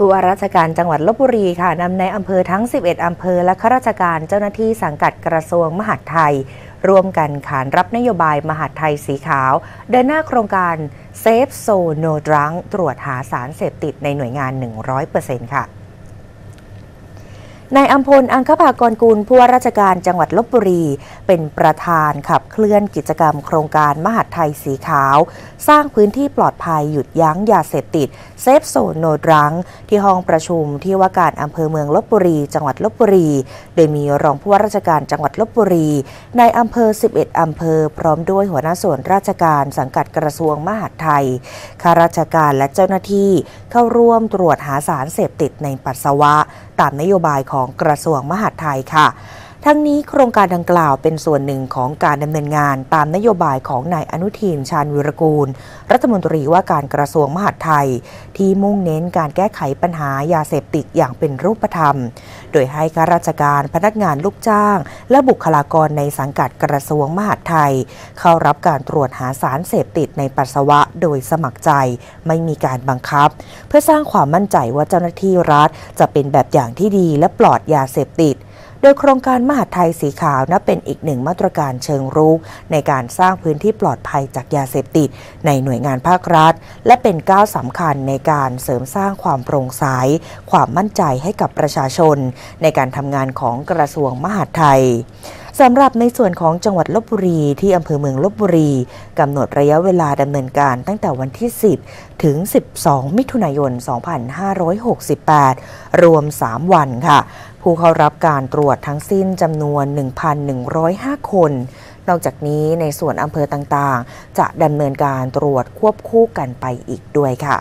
ผู้ว่าราชการจังหวัดลบบุรีค่ะนำในอำเภอทั้ง 11 อำเภอและข้าราชการเจ้าหน้าที่สังกัดกระทรวงมหาดไทย ร่วมกันขานรับนโยบายมหาดไทยสีขาว เดินหน้าโครงการเซฟโซโนดรังตรวจหาสารเสพติดในหน่วยงาน 100%ค่ะ นายอัมพล อังคภากรกุลผู้ว่าราชการจังหวัดลบบุรี เป็นประธานขับเคลื่อนกิจกรรมโครงการมหาดไทยสีขาว สร้างพื้นที่ปลอดภัยหยุดยั้งยาเสพติด เซฟโซนโนดรัง ที่ห้องประชุมที่ว่าการอำเภอเมืองลบบุรี จังหวัดลบบุรี โดยมีรองผู้ว่าราชการจังหวัดลบบุรีในายอำเภอ 11 อำเภอ พร้อมด้วยหัวหน้าส่วนราชการสังกัดกระทรวงมหาดไทยข้าราชการและเจ้าหน้าที่เข้าร่วมตรวจหาสารเสพติดในปัสสาวะ ตามนโยบายของกระทรวงมหาดไทยค่ะ ทั้งนี้โครงการดังกล่าวเป็นส่วนหนึ่งของการดำเนินงานตามนโยบายของนายอนุทินชาญวิรกูล รัฐมนตรีว่าการกระทรวงมหาดไทย ที่มุ่งเน้นการแก้ไขปัญหายาเสพติดอย่างเป็นรูปธรรม โดยให้ข้าราชการพนักงานลูกจ้าง และบุคลากรในสังกัดกระทรวงมหาดไทย เข้ารับการตรวจหาสารเสพติดในปัสสาวะโดยสมัครใจไม่มีการบังคับ เพื่อสร้างความมั่นใจว่าเจ้าหน้าที่รัฐจะเป็นแบบอย่างที่ดีและปลอดยาเสพติด โดยโครงการมหาดไทยสีขาวนับเป็นอีกหนึ่งมาตรการเชิงรุกในการสร้างพื้นที่ปลอดภัยจากยาเสพติด ในหน่วยงานภาครัฐ และเป็นก้าวสำคัญในการเสริมสร้างความโปร่งใสความมั่นใจให้กับประชาชน ในการทำงานของกระทรวงมหาดไทย สำหรับในส่วนของจังหวัดลบบุรีที่อำเภอเมืองลบบุรีกำหนดระยะเวลาดำเนินการตั้งแต่วันที่ 10 ถึง 12 มิถุนายน 2568 รวม 3 วันค่ะ ผู้เข้ารับการตรวจทั้งสิ้นจำนวน 1,105 คน นอกจากนี้ในส่วนอำเภอต่างๆ จะดำเนินการตรวจควบคู่กันไปอีกด้วยค่ะ